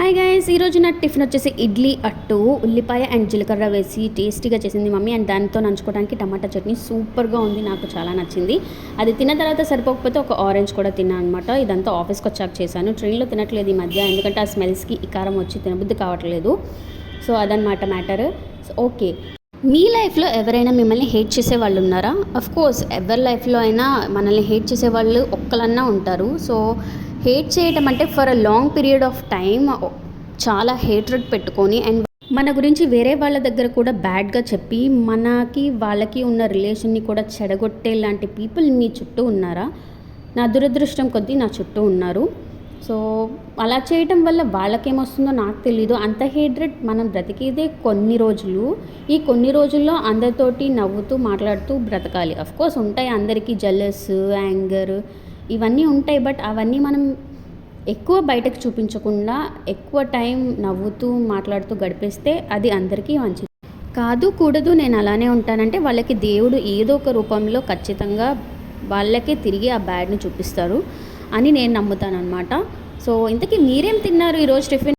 Hi guys ఈరోజు నా tiffin వచ్చేసి ఇడ్లీ అట్టు ఉల్లిపాయ అండ్ జీలకర్ర వేసి టేస్టీగా చేసింది మమ్మీ అండ్ దానితో నంచుకోవడానికి టమాటా చట్నీ సూపర్గా ఉంది నాకు చాలా నచ్చింది. అది తిన్న తర్వాత సరిపోకపోతే ఒక ఆరెంజ్ కూడా తిన్నాను అనమాట ఇదంతా ఆఫీస్కి వచ్చాక చేశాను. ట్రైన్లో తినట్లేదు ఈ మధ్య ఎందుకంటే ఆ స్మెల్స్కి ఈ కారం వచ్చి తినబుద్ధి కావట్లేదు. సో అదనమాట మ్యాటర్ సో ఓకే మీ లైఫ్లో ఎవరైనా మిమ్మల్ని హేట్ చేసే వాళ్ళు ఉన్నారా? అఫ్ కోర్స్ ఎవరి లైఫ్లో అయినా మనల్ని హేట్ చేసే వాళ్ళు ఒక్కలన్నా ఉంటారు. సో హేట్ చేయటం అంటే for a long period of time చాలా హేట్రెడ్ పెట్టుకొని అండ్ మన గురించి వేరే వాళ్ళ దగ్గర కూడా బ్యాడ్గా చెప్పి మనకి వాళ్ళకి ఉన్న రిలేషన్ని కూడా చెడగొట్టే లాంటి పీపుల్ మీ చుట్టూ ఉన్నారా? నా దురదృష్టం కొద్దీ నా చుట్టూ ఉన్నారు. సో అలా చేయటం వల్ల వాళ్ళకేమొస్తుందో నాకు తెలీదు. అంత హేట్రెడ్ మనం బ్రతికేదే కొన్ని రోజులు. ఈ కొన్ని రోజుల్లో అందరితోటి నవ్వుతూ మాట్లాడుతూ బ్రతకాలి. అఫ్ కోర్స్ ఉంటాయి అందరికీ జలస్ యాంగర్ ఇవన్నీ ఉంటాయి బట్ అవన్నీ మనం ఎక్కువ బయటకు చూపించకుండా ఎక్కువ టైం నవ్వుతూ మాట్లాడుతూ గడిపేస్తే అది అందరికీ మంచిది. కాదు కూడదు నేను అలానే ఉంటానంటే వాళ్ళకి దేవుడు ఏదో ఒక రూపంలో ఖచ్చితంగా వాళ్ళకే తిరిగి ఆ బ్యాడ్ని చూపిస్తారు అని నేను నమ్ముతాను అనమాట సో ఇంతకీ మీరేం తిన్నారు ఈరోజు టిఫిన్?